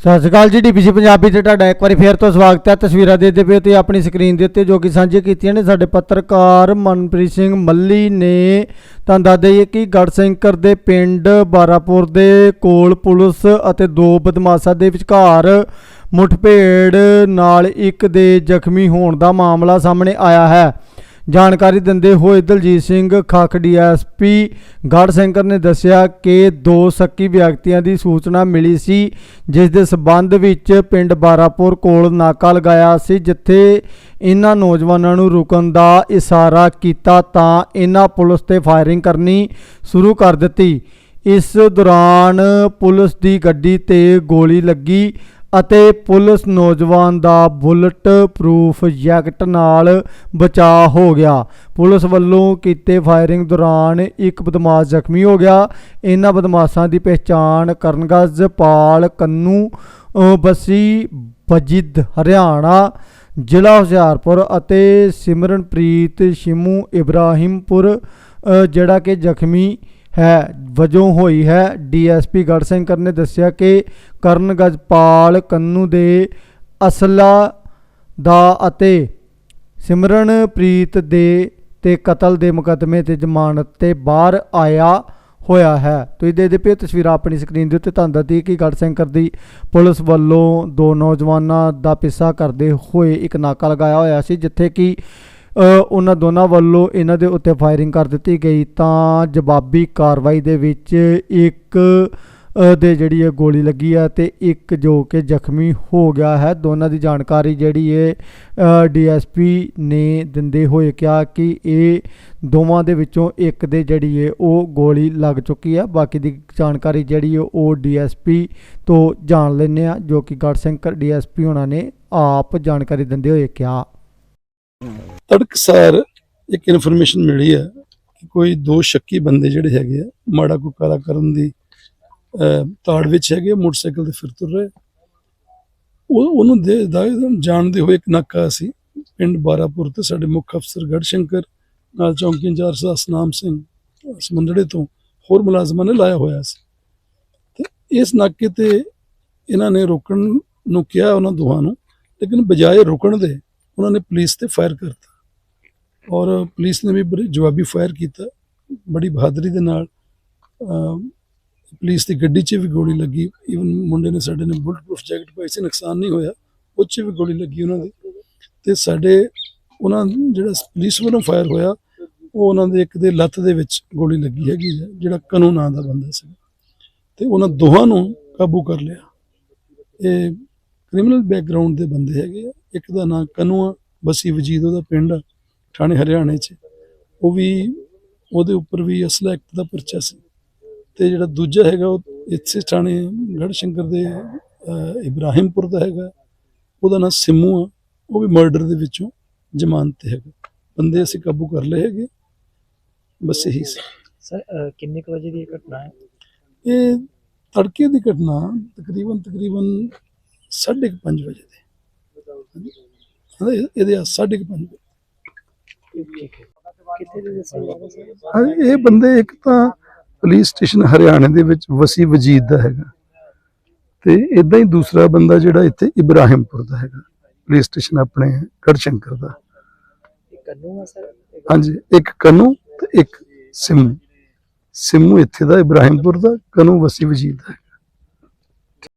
ਸਤਿ ਸ਼੍ਰੀ ਅਕਾਲ ਜੀ ਡੀਬੀਸੀ ਪੰਜਾਬੀ ਤੇ ਤੁਹਾਡਾ ਇੱਕ ਵਾਰੀ ਫੇਰ ਤੋਂ ਸਵਾਗਤ ਹੈ। ਤਸਵੀਰਾਂ ਦੇਖਦੇ ਪਏ ਹੋ ਤੇ ਆਪਣੀ ਸਕਰੀਨ ਦੇ ਉੱਤੇ ਜੋ ਕਿ ਸਾਂਝੇ ਕੀਤੀਆਂ ਨੇ, ਸਾਡੇ ਪੱਤਰਕਾਰ ਮਨਪ੍ਰੀਤ ਸਿੰਘ ਮੱਲੀ ਨੇ ਤਾਂ ਦੱਸ ਦਈਏ ਕਿ ਗੜਸ਼ੰਕਰ ਦੇ ਪਿੰਡ ਬਾਰਾਪੁਰ ਦੇ ਕੋਲ ਪੁਲਿਸ ਅਤੇ ਦੋ ਬਦਮਾਸ਼ਾਂ ਦੇ ਵਿਚਕਾਰ ਮੁਠਭੇੜ ਨਾਲ ਇੱਕ ਦੇ ਜ਼ਖਮੀ ਹੋਣ ਦਾ ਮਾਮਲਾ ਸਾਹਮਣੇ ਆਇਆ ਹੈ। ਜਾਣਕਾਰੀ ਦਿੰਦੇ ਹੋਏ ਦਲਜੀਤ ਸਿੰਘ ਖੱਖ ਡੀਐਸਪੀ ਗੜਸ਼ੰਕਰ ਨੇ ਦੱਸਿਆ ਕਿ ਦੋ ਸੱਕੀ ਵਿਅਕਤੀਆਂ ਦੀ ਸੂਚਨਾ ਮਿਲੀ ਸੀ, ਜਿਸ ਦੇ ਸਬੰਧ ਵਿੱਚ ਪਿੰਡ ਬਾਰਾਪੁਰ ਕੋਲ ਨਾਕਾ ਲਗਾਇਆ ਸੀ, ਜਿੱਥੇ ਇਹਨਾਂ ਨੌਜਵਾਨਾਂ ਨੂੰ ਰੁਕਣ ਦਾ ਇਸ਼ਾਰਾ ਕੀਤਾ ਤਾਂ ਇਹਨਾਂ ਪੁਲਿਸ ਤੇ ਫਾਇਰਿੰਗ ਕਰਨੀ ਸ਼ੁਰੂ ਕਰ ਦਿੱਤੀ। ਇਸ ਦੌਰਾਨ ਪੁਲਿਸ ਦੀ ਗੱਡੀ ਤੇ ਗੋਲੀ ਲੱਗੀ ਅਤੇ ਪੁਲਿਸ ਨੌਜਵਾਨ ਦਾ ਬੁਲਟ ਪ੍ਰੂਫ ਜੈਕਟ ਨਾਲ ਬਚਾਅ ਹੋ ਗਿਆ। ਪੁਲਿਸ ਵੱਲੋਂ ਕੀਤੇ ਫਾਇਰਿੰਗ ਦੌਰਾਨ ਇੱਕ ਬਦਮਾਸ਼ ਜ਼ਖਮੀ ਹੋ ਗਿਆ। ਇਹਨਾਂ ਬਦਮਾਸ਼ਾਂ ਦੀ ਪਹਿਚਾਣ ਕਰਨਗਜ ਪਾਲ ਕੰਨੂ ਅ, ਬਸੀ ਬਜਿਦ ਹਰਿਆਣਾ ਜ਼ਿਲ੍ਹਾ ਹੁਸ਼ਿਆਰਪੁਰ ਅਤੇ ਸਿਮਰਨਪ੍ਰੀਤ ਸ਼ਿਮੂ ਇਬਰਾਹਿਮਪੁਰ ਜਿਹੜਾ ਕਿ ਜ਼ਖਮੀ ਹੈ, ਵਜੋਂ ਹੋਈ ਹੈ। ਡੀਐਸਪੀ ਗੜਸ਼ੰਕਰ ਨੇ ਦੱਸਿਆ ਕਿ ਕਰਨ ਗਜਪਾਲ ਕੰਨੂ ਦੇ ਅਸਲਾ ਦਾ ਅਤੇ ਸਿਮਰਨਪ੍ਰੀਤ ਦੇ ਤੇ ਕਤਲ ਦੇ ਮੁਕੱਦਮੇ ਤੇ ਜ਼ਮਾਨਤ ਤੇ ਬਾਹਰ ਆਇਆ ਹੋਇਆ ਹੈ। ਤੁਸੀਂ ਦੇਖਦੇ ਪਏ ਤਸਵੀਰਾਂ ਆਪਣੀ ਸਕਰੀਨ ਦੇ ਉੱਤੇ ਤੁਹਾਨੂੰ ਦੱਸਦੀ ਕਿ ਗੜਸ਼ੰਕਰ ਦੀ ਪੁਲਿਸ ਵੱਲੋਂ ਦੋ ਨੌਜਵਾਨਾਂ ਦਾ ਪਿੱਛਾ ਕਰਦੇ ਹੋਏ ਇੱਕ ਨਾਕਾ ਲਗਾਇਆ ਹੋਇਆ ਸੀ, ਜਿੱਥੇ ਕਿ ਉਹਨਾਂ ਦੋਨਾਂ ਵੱਲੋਂ ਇਹਨਾਂ ਦੇ ਉੱਤੇ ਫਾਇਰਿੰਗ ਕਰ ਦਿੱਤੀ ਗਈ ਤਾਂ ਜਵਾਬੀ ਕਾਰਵਾਈ ਦੇ ਵਿੱਚ ਇੱਕ ਦੇ ਜਿਹੜੀ ਹੈ ਗੋਲੀ ਲੱਗੀ ਹੈ ਤੇ ਇੱਕ ਜੋ ਕਿ ਜ਼ਖਮੀ ਹੋ ਗਿਆ ਹੈ। ਦੋਨਾਂ ਦੀ ਜਾਣਕਾਰੀ ਜਿਹੜੀ ਹੈ ਡੀਐਸਪੀ ਨੇ ਦਿੰਦੇ ਹੋਏ ਕਿਹਾ ਕਿ ਇਹ ਦੋਵਾਂ ਦੇ ਵਿੱਚੋਂ ਇੱਕ ਦੇ ਜਿਹੜੀ ਹੈ ਉਹ ਗੋਲੀ ਲੱਗ ਚੁੱਕੀ ਹੈ ਬਾਕੀ ਦੀ ਜਾਣਕਾਰੀ ਜਿਹੜੀ ਹੈ ਉਹ ਡੀਐਸਪੀ ਤੋਂ ਜਾਣ ਲੈਂਦੇ ਆ, ਜੋ ਕਿ ਗੜ ਗੜਸ਼ੰਕਰ ਡੀਐਸਪੀ ਉਹਨਾਂ ਨੇ ਆਪ ਜਾਣਕਾਰੀ ਦਿੰਦੇ ਹੋਏ ਕਿਹਾ। ਤੜਕਸਾਰ ਇੱਕ ਇਨਫੋਰਮੇਸ਼ਨ ਮਿਲੀ ਹੈ ਕਿ ਕੋਈ ਦੋ ਸ਼ੱਕੀ ਬੰਦੇ ਜਿਹੜੇ ਹੈਗੇ ਆ, ਮਾੜਾ ਕੁਕਾਰਾ ਕਰਨ ਦੀ ਤਾੜ ਵਿੱਚ ਹੈਗੇ ਮੋਟਰਸਾਈਕਲ ਤੇ ਫਿਰ ਤੁਰ ਰਹੇ ਉਹ, ਉਹਨੂੰ ਦੇ, ਦਾ ਜਾਣਦੇ ਹੋਏ ਇੱਕ ਨਾਕਾ ਸੀ, ਪਿੰਡ ਬਾਰਾਪੁਰ ਤੇ ਸਾਡੇ ਮੁੱਖ ਅਫਸਰ ਗੜਸ਼ੰਕਰ, ਨਾਲ ਚੌਂਕੀ ਇੰਚਾਰਜ ਦਾ ਸਨਾਮ ਸਿੰਘ ਸਮੁੰਦੜੇ ਤੋਂ ਹੋਰ ਮੁਲਾਜ਼ਮਾਂ ਨੇ ਲਾਇਆ ਹੋਇਆ ਸੀ। ਤੇ ਇਸ ਨਾਕੇ ਤੇ ਇਹਨਾਂ ਨੇ ਰੋਕਣ ਨੂੰ ਕਿਹਾ ਉਹਨਾਂ ਦੋਹਾਂ ਨੂੰ, ਲੇਕਿਨ ਬਜਾਏ ਰੁਕਣ ਦੇ ਉਹਨਾਂ ਨੇ ਪੁਲਿਸ ਤੇ ਫਾਇਰ ਕਰਤਾ। ਔਰ ਪੁਲਿਸ ਨੇ ਵੀ ਬੜੇ ਜਵਾਬੀ ਫਾਇਰ ਕੀਤਾ ਬੜੀ ਬਹਾਦਰੀ ਦੇ ਨਾਲ ਪੁਲਿਸ ਦੀ ਗੱਡੀ 'ਚ ਵੀ ਗੋਲੀ ਲੱਗੀ ਇਵਨ ਮੁੰਡੇ ਨੇ ਸਾਡੇ ਨੇ ਬੁਲਟ ਪ੍ਰੂਫ ਜੈਕਟ ਪਾਈ ਸੀ ਨੁਕਸਾਨ ਨਹੀਂ ਹੋਇਆ ਉਹ 'ਚ ਵੀ ਗੋਲੀ ਲੱਗੀ ਉਹਨਾਂ ਦੀ। ਤੇ ਸਾਡੇ ਉਹਨਾਂ ਜਿਹੜਾ ਪੁਲਿਸ ਵੱਲੋਂ ਫਾਇਰ ਹੋਇਆ ਉਹ ਉਹਨਾਂ ਦੇ ਇੱਕ ਦੇ ਲੱਤ ਦੇ ਵਿੱਚ ਗੋਲੀ ਲੱਗੀ ਹੈਗੀ ਹੈ, ਜਿਹੜਾ ਕਨੂ ਨਾਂ ਦਾ ਬੰਦਾ ਸੀ ਤੇ ਉਹਨਾਂ ਦੋਹਾਂ ਨੂੰ ਕਾਬੂ ਕਰ ਲਿਆ। ਇਹ ਕ੍ਰਿਮੀਨਲ ਬੈਕਗ੍ਰਾਉਂਡ ਦੇ ਬੰਦੇ ਹੈਗੇ ਆ ਇੱਕ ਦਾ ਨਾਂ ਕਨੂ ਆ ਬਸੀ ਵਜੀਦ ਉਹਦਾ ਪਿੰਡ ਆ, ਥਾਣੇ ਹਰਿਆਣੇ 'ਚ। ਉਹ ਵੀ ਉਹਦੇ ਉੱਪਰ ਵੀ ਅਸਲਾ ਐਕਟ ਦਾ ਪਰਚਾ ਸੀ। ਤੇ ਜਿਹੜਾ ਦੂਜਾ ਹੈਗਾ ਉਹ ਇੱਥੇ ਥਾਣੇ ਗੜਸ਼ੰਕਰ ਦੇ ਇਬਰਾਹਿਮਪੁਰ ਦਾ ਹੈਗਾ। ਉਹਦਾ ਨਾਂ ਸਿੰਮੂ ਆ। ਉਹ ਵੀ ਮਰਡਰ ਦੇ ਵਿੱਚੋਂ ਜ਼ਮਾਨਤ ਤੇ ਹੈਗਾ। ਬੰਦੇ ਅਸੀਂ ਕਾਬੂ ਕਰ ਲਏ ਹੈਗੇ। ਬਸ ਇਹੀ ਸੀ। ਸਰ ਕਿੰਨੇ ਕੁ ਵਜੇ ਦੀ ਇਹ ਘਟਨਾ ਹੈ? ਇਹ ਤੜਕੇ ਦੀ ਘਟਨਾ ਤਕਰੀਬਨ ਤਕਰੀਬਨ 5:30 ਵਜੇ ਦੀ। ਇਹਦੇ ਆ 5:30 ਵਜੇ। ਇਹ ਬੰਦੇ ਇੱਕ ਤਾਂ ਪੁਲਿਸ ਸਟੇਸ਼ਨ ਹਰਿਆਣੇ ਦੇ ਵਿੱਚ ਵਸੀ ਵਜੀਦ ਦਾ ਹੈਗਾ। ਤੇ ਇਦਾਂ ਹੀ ਦੂਸਰਾ ਬੰਦਾ ਜਿਹੜਾ ਇੱਥੇ ਇਬਰਾਹਿਮਪੁਰ ਦਾ ਹੈਗਾ ਪੁਲਿਸ ਸਟੇਸ਼ਨ ਆਪਣੇ ਗੜਸ਼ੰਕਰ ਦਾ। ਹਾਂਜੀ ਇੱਕ ਕਨੂ ਤੇ ਇੱਕ ਸਿੰਮੂ। ਸਿੰਮੂ ਇੱਥੇ ਦਾ ਇਬਰਾਹਿਮਪੁਰ ਦਾ ਕਨੂ ਵਸੀ ਵਜੀਦ ਦਾ।